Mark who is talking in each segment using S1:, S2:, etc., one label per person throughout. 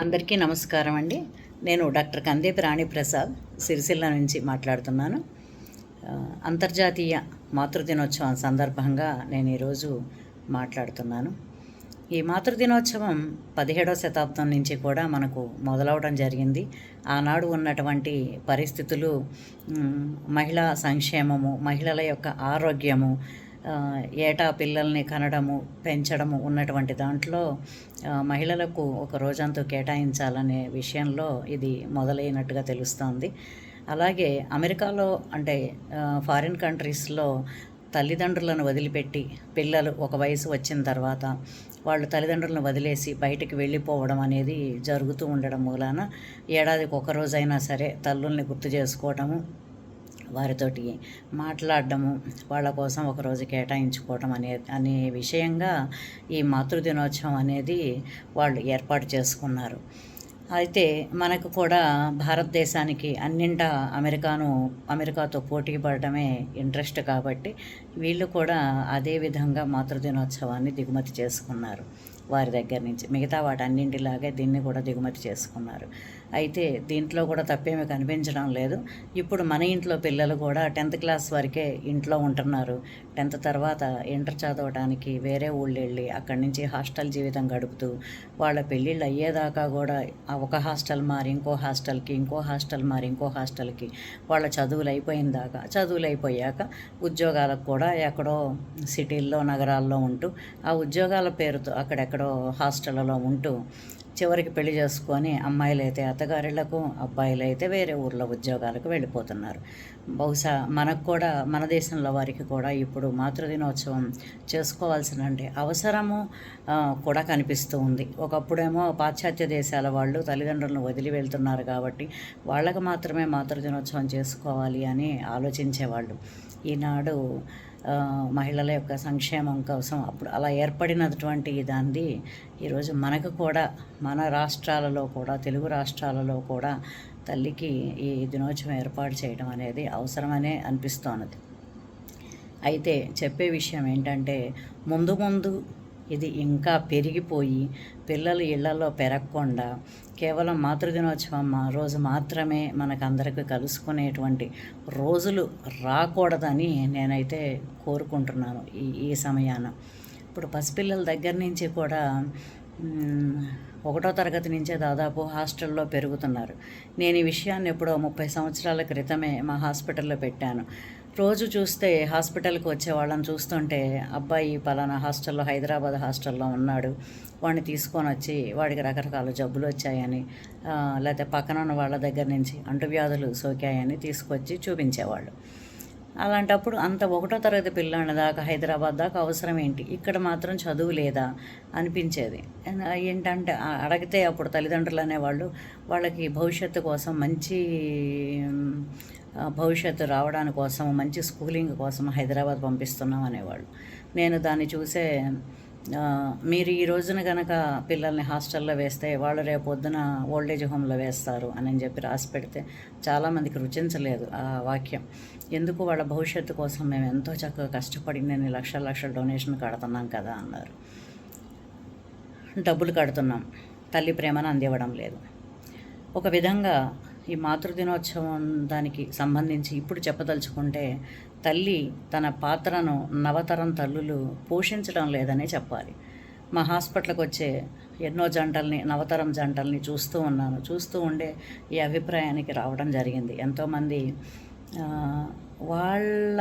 S1: అందరికీ నమస్కారం అండి. నేను డాక్టర్ కందేపి రాణి ప్రసాద్ సిరిసిల్ల నుంచి మాట్లాడుతున్నాను. అంతర్జాతీయ మాతృదినోత్సవం సందర్భంగా నేను ఈరోజు మాట్లాడుతున్నాను. ఈ మాతృదినోత్సవం పదిహేడవ శతాబ్దం నుంచి కూడా మనకు మొదలవడం జరిగింది. ఆనాడు ఉన్నటువంటి పరిస్థితులు మహిళా సంక్షేమము మహిళల యొక్క ఆరోగ్యము ఏటా పిల్లల్ని కనడము పెంచడము ఉన్నటువంటి దాంట్లో మహిళలకు ఒక రోజంతా కేటాయించాలనే విషయంలో ఇది మొదలైనట్టుగా తెలుస్తోంది. అలాగే అమెరికాలో అంటే ఫారిన్ కంట్రీస్లో తల్లిదండ్రులను వదిలిపెట్టి పిల్లలు ఒక వయసు వచ్చిన తర్వాత వాళ్ళు తల్లిదండ్రులను వదిలేసి బయటికి వెళ్ళిపోవడం అనేది జరుగుతూ ఉండడం మూలాన ఏడాదికి ఒక రోజైనా సరే తల్లుల్ని గుర్తు చేసుకోవటము వారితోటి మాట్లాడడము వాళ్ళ కోసం ఒకరోజు కేటాయించుకోవడం అనే అనే విషయంగా ఈ మాతృదినోత్సవం అనేది వాళ్ళు ఏర్పాటు చేసుకున్నారు. అయితే మనకు కూడా భారతదేశానికి అన్నింటా అమెరికాను అమెరికాతో పోటీ పడటమే ఇంట్రెస్ట్ కాబట్టి వీళ్ళు కూడా అదే విధంగా మాతృదినోత్సవాన్ని దిగుమతి చేసుకున్నారు. వారి దగ్గర నుంచి. మిగతా వాటన్నింటిలాగే దీన్ని కూడా దిగుమతి చేసుకున్నారు. అయితే దీంట్లో కూడా తప్పేమీ కనిపించడం లేదు. ఇప్పుడు మన ఇంట్లో పిల్లలు కూడా టెన్త్ క్లాస్ వరకే ఇంట్లో ఉంటున్నారు. టెన్త్ తర్వాత ఇంటర్ చదవడానికి వేరే ఊళ్ళు వెళ్ళి అక్కడి నుంచి హాస్టల్ జీవితం గడుపుతూ వాళ్ళ పెళ్ళిళ్ళు అయ్యేదాకా కూడా ఒక హాస్టల్ మారి ఇంకో హాస్టల్కి ఇంకో హాస్టల్ మారి ఇంకో హాస్టల్కి వాళ్ళ చదువులు అయిపోయిన దాకా చదువులు అయిపోయాక ఉద్యోగాలకు కూడా ఎక్కడో సిటీల్లో నగరాల్లో ఉంటూ ఆ ఉద్యోగాల పేరుతో అక్కడెక్కడ హాస్టళ్ళలో ఉంటూ చివరికి పెళ్ళి చేసుకొని అమ్మాయిలైతే అత్తగారిళ్ళకు అబ్బాయిలైతే వేరే ఊర్లో ఉద్యోగాలకు వెళ్ళిపోతున్నారు. బహుశా మనకు కూడా మన దేశంలో వారికి కూడా ఇప్పుడు మాతృదినోత్సవం చేసుకోవాల్సిన అంటే అవసరము కూడా కనిపిస్తూ ఉంది. ఒకప్పుడేమో పాశ్చాత్య దేశాల వాళ్ళు తల్లిదండ్రులను వదిలి వెళ్తున్నారు కాబట్టి వాళ్ళకు మాత్రమే మాతృదినోత్సవం చేసుకోవాలి అని ఆలోచించేవాళ్ళు. ఈనాడు మహిళల యొక్క సంక్షేమం కోసం అప్పుడు అలా ఏర్పడినటువంటి దాన్ని ఈరోజు మనకు కూడా మన రాష్ట్రాలలో కూడా తెలుగు రాష్ట్రాలలో కూడా తల్లికి ఈ దినోత్సవం ఏర్పాటు చేయడం అనేది అవసరమనే అనిపిస్తున్నది అయితే చెప్పే విషయం ఏంటంటే ముందు ముందు ఇది ఇంకా పెరిగిపోయి పిల్లలు ఇళ్ళలో పెరగకుండా కేవలం మాతృదినోత్సవం రోజు మాత్రమే మనకందరికి కలుసుకునేటువంటి రోజులు రాకూడదని నేనైతే కోరుకుంటున్నాను ఈ ఈ సమయాన. ఇప్పుడు పసిపిల్లల దగ్గర నుంచి కూడా ఒకటో తరగతి నుంచే దాదాపు హాస్టల్లో పెరుగుతున్నారు. నేను ఈ విషయాన్ని ఎప్పుడో ముప్పై సంవత్సరాల క్రితమే మా హాస్పిటల్లో పెట్టాను. రోజు చూస్తే హాస్పిటల్కి వచ్చే వాళ్ళని చూస్తుంటే అబ్బాయి పలానా హాస్టల్లో హైదరాబాద్ హాస్టల్లో ఉన్నాడు. వాడిని తీసుకొని వచ్చి వాడికి రకరకాల జబ్బులు వచ్చాయని లేకపోతే పక్కన ఉన్న వాళ్ళ దగ్గర నుంచి అంటువ్యాధులు సోకాయని తీసుకొచ్చి చూపించేవాళ్ళు. అలాంటప్పుడు అంత ఒకటో తరగతి పిల్లాడి దాకా హైదరాబాద్ దాకా అవసరం ఏంటి? ఇక్కడ మాత్రం చదువు లేదా? అనిపించేది. ఏంటంటే అడిగితే అప్పుడు తల్లిదండ్రులు అనేవాళ్ళు వాళ్ళకి భవిష్యత్తు కోసం మంచి భవిష్యత్తు రావడానికి కోసం మంచి స్కూలింగ్ కోసం హైదరాబాద్ పంపిస్తున్నాం అనేవాళ్ళు. నేను దాన్ని చూసే మీరు ఈ రోజున కనుక పిల్లల్ని హాస్టల్లో వేస్తే వాళ్ళు రేపు పొద్దున ఓల్డేజ్ హోమ్లో వేస్తారు అని చెప్పి రాసి పెడితే చాలామందికి రుచించలేదు ఆ వాక్యం. ఎందుకు వాళ్ళ భవిష్యత్తు కోసం మేము ఎంతో చక్కగా కష్టపడి నేను లక్షల లక్షల డొనేషన్ కడుతున్నాం కదా అన్నారు. డబ్బులు కడుతున్నాం. తల్లి ప్రేమను అందివ్వడం లేదు. ఒక విధంగా ఈ మాతృదినోత్సవం దానికి సంబంధించి ఇప్పుడు చెప్పదలుచుకుంటే తల్లి తన పాత్రను నవతరం తల్లులు పోషించడం లేదనే చెప్పాలి. మా హాస్పిటల్కి వచ్చే ఎన్నో జంటల్ని నవతరం జంటల్ని చూస్తూ ఉన్నాను. చూస్తూ ఉండే ఈ అభిప్రాయానికి రావడం జరిగింది. ఎంతోమంది వాళ్ళ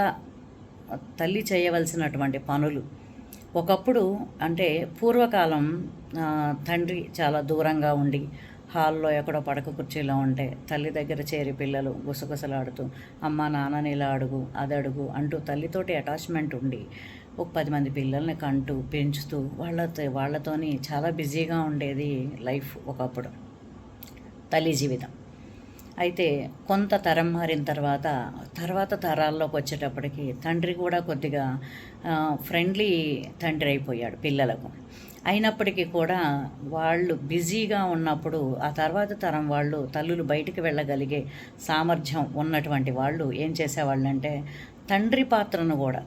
S1: తల్లి చేయవలసినటువంటి పనులు ఒకప్పుడు అంటే పూర్వకాలం తండ్రి చాలా దూరంగా ఉండి హాల్లో ఎక్కడో పడక కుర్చీలో ఉంటే తల్లి దగ్గర చేరి పిల్లలు గుసగుసలాడుతూ అమ్మ నాన్నని ఇలా అడుగు అది అడుగు అంటూ తల్లితోటి అటాచ్మెంట్ ఉండి ఒక పది మంది పిల్లల్ని కంటూ పెంచుతూ వాళ్ళతో వాళ్ళతోని చాలా బిజీగా ఉండేది లైఫ్ ఒకప్పుడు తల్లి జీవితం. అయితే కొంత తరం మారిన తర్వాత తర్వాత తరాల్లోకి వచ్చేటప్పటికి తండ్రి కూడా కొద్దిగా ఫ్రెండ్లీ తండ్రి అయిపోయాడు పిల్లలకు. అయినప్పటికీ కూడా వాళ్ళు బిజీగా ఉన్నప్పుడు ఆ తర్వాత తరం వాళ్ళు తల్లులు బయటికి వెళ్ళగలిగే సామర్థ్యం ఉన్నటువంటి వాళ్ళు ఏం చేసేవాళ్ళు అంటే తండ్రి పాత్రను కూడా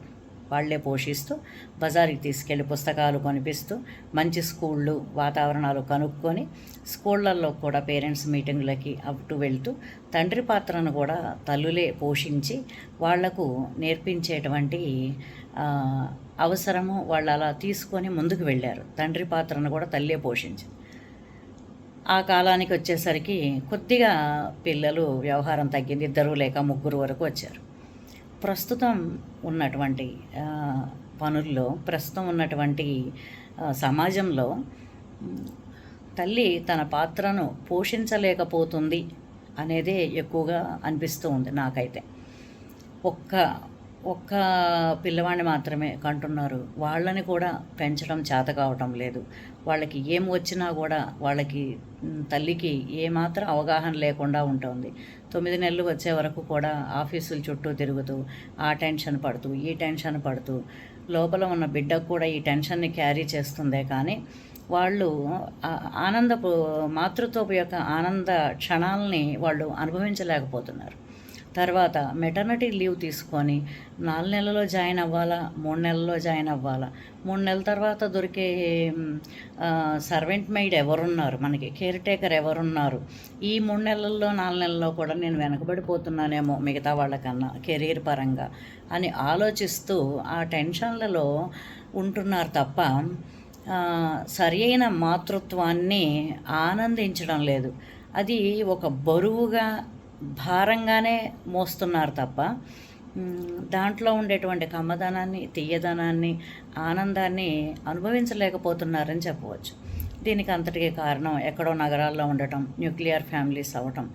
S1: వాళ్ళే పోషిస్తూ బజార్కి తీసుకెళ్ళి పుస్తకాలు కొనిపిస్తూ మంచి స్కూళ్ళు వాతావరణాలు కనుక్కొని స్కూళ్ళల్లో కూడా పేరెంట్స్ మీటింగ్లకి అటు వెళ్తూ తండ్రి పాత్రను కూడా తల్లులే పోషించి వాళ్ళకు నేర్పించేటువంటి అవసరము వాళ్ళు అలా తీసుకొని ముందుకు వెళ్ళారు. తండ్రి పాత్రను కూడా తల్లే పోషించింది. ఆ కాలానికి వచ్చేసరికి కొద్దిగా పిల్లలు వ్యవహారం తగ్గింది. ఇద్దరు లేక ముగ్గురు వరకు వచ్చారు. ప్రస్తుతం ఉన్నటువంటి పనుల్లో ప్రస్తుతం ఉన్నటువంటి సమాజంలో తల్లి తన పాత్రను పోషించలేకపోతుంది అనేదే ఎక్కువగా అనిపిస్తూ ఉంది నాకైతే. ఒక్క ఒక్క పిల్లవాడిని మాత్రమే కంటున్నారు. వాళ్ళని కూడా పెంచడం చేత కావటం లేదు. వాళ్ళకి ఏం వచ్చినా కూడా వాళ్ళకి తల్లికి ఏమాత్రం అవగాహన లేకుండా ఉంటుంది. తొమ్మిది నెలలు వచ్చే వరకు కూడా ఆఫీసుల చుట్టూ తిరుగుతూ ఆ టెన్షన్ పడుతూ ఈ టెన్షన్ పడుతూ లోపల ఉన్న బిడ్డకు కూడా ఈ టెన్షన్ని క్యారీ చేస్తుందే కానీ వాళ్ళు ఆనందపు మాతృత్వపు యొక్క ఆనంద క్షణాలని వాళ్ళు అనుభవించలేకపోతున్నారు. తర్వాత మెటర్నిటీ లీవ్ తీసుకొని నాలుగు నెలల్లో జాయిన్ అవ్వాలా? మూడు నెలల్లో జాయిన్ అవ్వాలా? మూడు నెలల తర్వాత దొరికే సర్వెంట్ మెయిడ్ ఎవరున్నారు? మనకి కేర్ టేకర్ ఎవరున్నారు? ఈ మూడు నెలల్లో నాలుగు నెలల్లో కూడా నేను వెనకబడిపోతున్నానేమో మిగతా వాళ్ళకన్నా కెరీర్ పరంగా అని ఆలోచిస్తూ ఆ టెన్షన్లలో ఉంటున్నారు తప్ప సరి అయిన మాతృత్వాన్ని ఆనందించడం లేదు. అది ఒక బరువుగా భారంగానే మోస్తున్నారు తప్ప దాంట్లో ఉండేటువంటి కమ్మదనాన్ని తీయదనాన్ని ఆనందాన్ని అనుభవించలేకపోతున్నారని చెప్పవచ్చు. దీనికి అంతటికీ కారణం ఎక్కడో నగరాల్లో ఉండటం న్యూక్లియర్ ఫ్యామిలీస్ అవ్వటం.